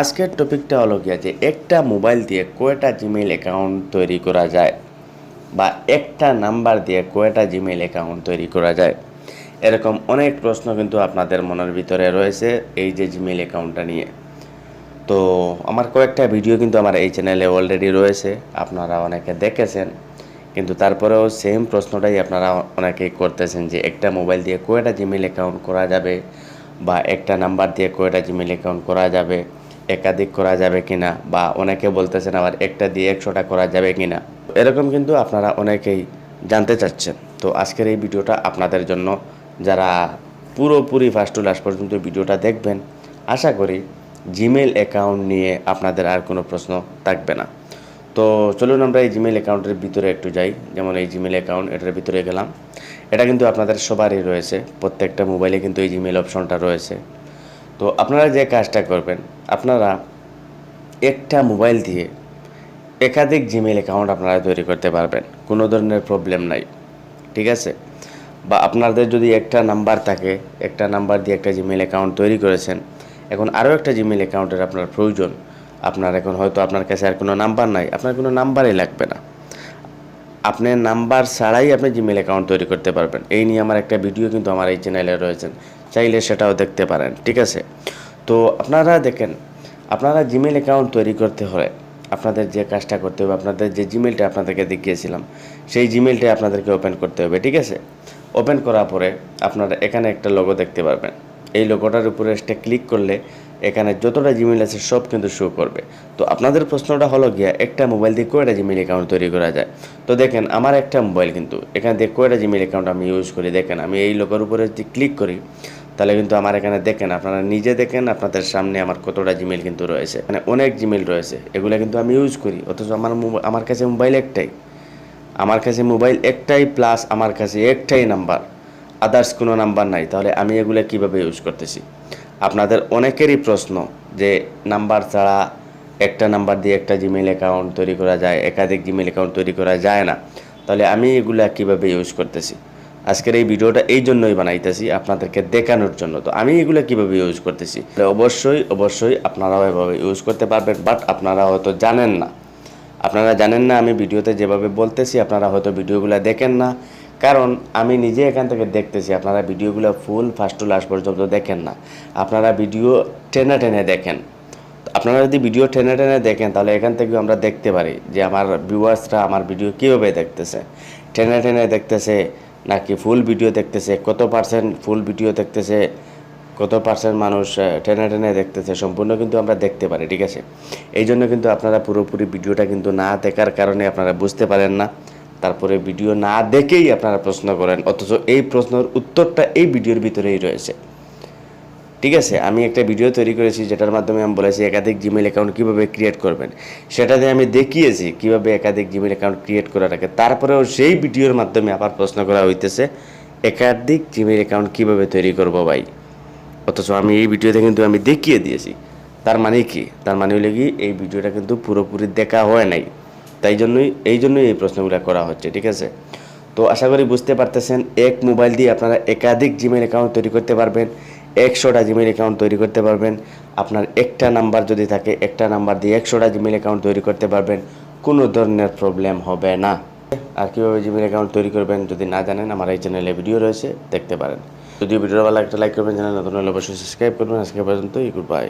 আজকের টপিকটা হলো গিয়া যে একটা মোবাইল দিয়ে কয়টা জিমেইল অ্যাকাউন্ট তৈরি করা যায় বা একটা নাম্বার দিয়ে কয়টা জিমেইল অ্যাকাউন্ট তৈরি করা যায়। এরকম অনেক প্রশ্ন কিন্তু আপনাদের মনের ভিতরে রয়েছে এই যে জিমেইল অ্যাকাউন্টটা নিয়ে। তো আমার কয়েকটা ভিডিও কিন্তু আমার এই চ্যানেলে অলরেডি রয়েছে, আপনারা অনেকে দেখেছেন। কিন্তু তারপরেও সেম প্রশ্নটাই আপনারা অনেকেই করতেছেন যে একটা মোবাইল দিয়ে কয়টা জিমেইল অ্যাকাউন্ট করা যাবে বা একটা নাম্বার দিয়ে কয়টা জিমেইল অ্যাকাউন্ট করা যাবে। একাধিক করা যাবে কিনা বা অনেকে বলতেছেন আবার একটা দিয়ে একশোটা করা যাবে কিনা। এরকম কিন্তু আপনারা অনেকেই জানতে চাচ্ছেন। তো আজকের এই ভিডিওটা আপনাদের জন্য। যারা পুরোপুরি ফার্স্ট টু লাস্ট পর্যন্ত ভিডিওটা দেখবেন, আশা করি জিমেল অ্যাকাউন্ট নিয়ে আপনাদের আর কোনো প্রশ্ন থাকবে না। তো চলুন আমরা এই জিমেল অ্যাকাউন্টের ভিতরে একটু যাই। যেমন এই জিমেল অ্যাকাউন্ট এটার ভিতরে গেলাম। এটা কিন্তু আপনাদের সবারই রয়েছে। প্রত্যেকটা মোবাইলে কিন্তু এই জিমেল অপশনটা রয়েছে। তো আপনারা যে কাজটা করবেন, আপনারা একটা মোবাইল দিয়ে একাধিক জিমেল অ্যাকাউন্ট আপনারা তৈরি করতে পারবেন, কোনো ধরনের প্রবলেম নাই, ঠিক আছে? বা আপনাদের যদি একটা নাম্বার থাকে, একটা নাম্বার দিয়ে একটা জিমেল অ্যাকাউন্ট তৈরি করেছেন, এখন আরও একটা জিমেল অ্যাকাউন্টের আপনার প্রয়োজন, আপনার এখন হয়তো আপনার কাছে আর কোনো নাম্বার নাই, আপনার কোনো নাম্বারই লাগবে না। আপনি নাম্বার ছাড়াই আপনি জিমেল অ্যাকাউন্ট তৈরি করতে পারবেন, এই নিয়ে আমার একটা ভিডিও কিন্তু আমার এই চ্যানেলে রয়েছেন চাইলে সেটাও দেখতে পারেন, ঠিক আছে? তো আপনারা দেখেন, আপনারা জিমেল অ্যাকাউন্ট তৈরি করতে হলে আপনাদের যে কাজটা করতে হবে, আপনাদের যে জিমেলটা আপনাদেরকে দেখিয়েছিলাম, সেই জিমেলটা আপনাদেরকে ওপেন করতে হবে, ঠিক আছে? ওপেন করার পরে আপনারা এখানে একটা লোগো দেখতে পারবেন। এই লোগোটার উপরে একটা ক্লিক করলে এখানে যতটা জিমেল আছে সব কিন্তু শো করবে। তো আপনাদের প্রশ্নটা হলো গিয়া, একটা মোবাইল দিয়ে কয়টা জিমেল অ্যাকাউন্ট তৈরি করা যায়? তো দেখেন, আমার একটা মোবাইল কিন্তু, এখানে দিয়ে কয়টা জিমেল অ্যাকাউন্ট আমি ইউজ করি? দেখেন, আমি এই লোকের উপরে যদি ক্লিক করি, তাহলে কিন্তু আমার এখানে দেখেন, আপনারা নিজে দেখেন, আপনাদের সামনে আমার কতটা জিমেল কিন্তু রয়েছে। মানে অনেক জিমেল রয়েছে, এগুলো কিন্তু আমি ইউজ করি, অথচ আমার আমার কাছে মোবাইল একটাই। আমার কাছে মোবাইল একটাই প্লাস আমার কাছে একটাই নাম্বার আদার্স কোনো নাম্বার নাই, তাহলে আমি এগুলো কীভাবে ইউজ করতেছি? আপনাদের অনেকেরই প্রশ্ন যে নাম্বার ছাড়া একটা নাম্বার দিয়ে একটা জিমেল অ্যাকাউন্ট তৈরি করা যায়, একাধিক জিমেল অ্যাকাউন্ট তৈরি করা যায় না। তাহলে আমি এগুলা কীভাবে ইউজ করতেছি? আজকের এই ভিডিওটা এই জন্যই বানাইতেছি, আপনাদেরকে দেখানোর জন্য। তো আমি এগুলো কীভাবে ইউজ করতেছি? অবশ্যই অবশ্যই আপনারাও এভাবে ইউজ করতে পারবেন বাট আপনারা হয়তো জানেন না। আপনারা জানেন না আমি ভিডিওতে যেভাবে বলতেছি, আপনারা হয়তো ভিডিওগুলো দেখেন না। কারণ আমি নিজে এখান থেকে দেখতেছি, আপনারা ভিডিওগুলো ফুল ফার্স্ট টু লাস্ট পর্যন্ত দেখেন না। আপনারা ভিডিও টেনে টেনে দেখেন। আপনারা যদি ভিডিও টেনে টেনে দেখেন, তাহলে এখান থেকে আমরা দেখতে পারি যে আমার ভিউয়ার্সরা আমার ভিডিও কীভাবে দেখতেছে। টেনে টেনে দেখতেছে, নাকি ফুল ভিডিও দেখতেছে, কত পার্সেন্ট ফুল ভিডিও দেখতেছে, কত পার্সেন্ট মানুষ টেনে টেনে দেখতেছে, সম্পূর্ণ কিন্তু আমরা দেখতে পারি, ঠিক আছে? এই জন্য কিন্তু আপনারা পুরোপুরি ভিডিওটা কিন্তু না দেখার কারণে আপনারা বুঝতে পারেন না। তারপরে ভিডিও না দেখেই আপনারা প্রশ্ন করেন, অথচ এই প্রশ্নের উত্তরটা এই ভিডিওর ভিতরেই রয়েছে। ঠিক আছে? আমি একটা ভিডিও তৈরি করেছি, যেটার মাধ্যমে আমি বলেছি একাধিক জিমেল অ্যাকাউন্ট কীভাবে ক্রিয়েট করবেন। সেটা দিয়ে আমি দেখিয়েছি কীভাবে একাধিক জিমেল অ্যাকাউন্ট ক্রিয়েট করা রাখে তারপরেও সেই ভিডিওর মাধ্যমে আবার প্রশ্ন করা হইতেছে, একাধিক জিমেল অ্যাকাউন্ট কীভাবে তৈরি করব ভাই? অথচ আমি এই ভিডিওতে কিন্তু আমি দেখিয়ে দিয়েছি। তার মানে কি? তার মানে হলে কি, এই ভিডিওটা কিন্তু পুরোপুরি দেখা হয় নাই। তাই জন্যই, এই জন্যই এই প্রশ্নগুলো করা হচ্ছে, ঠিক আছে? তো আশা করি বুঝতে পারতেছেন, এক মোবাইল দিয়ে আপনারা একাধিক জিমেল অ্যাকাউন্ট তৈরি করতে পারবেন, একশোটা জিমেল অ্যাকাউন্ট তৈরি করতে পারবেন, আপনার একটা নাম্বার যদি থাকে, একটা নাম্বার দিয়ে একশোটা জিমেল অ্যাকাউন্ট তৈরি করতে পারবেন, কোনো ধরনের প্রবলেম হবে না। আর কীভাবে জিমেল অ্যাকাউন্ট তৈরি করবেন যদি না জানেন, আমার এই চ্যানেলে ভিডিও রয়েছে, দেখতে পারেন। যদি ভিডিওটা ভালো একটা লাইক করবেন, চ্যানেল নতুন হলে অবশ্যই সাবস্ক্রাইব করবেন। আজকে পর্যন্ত গুড বাই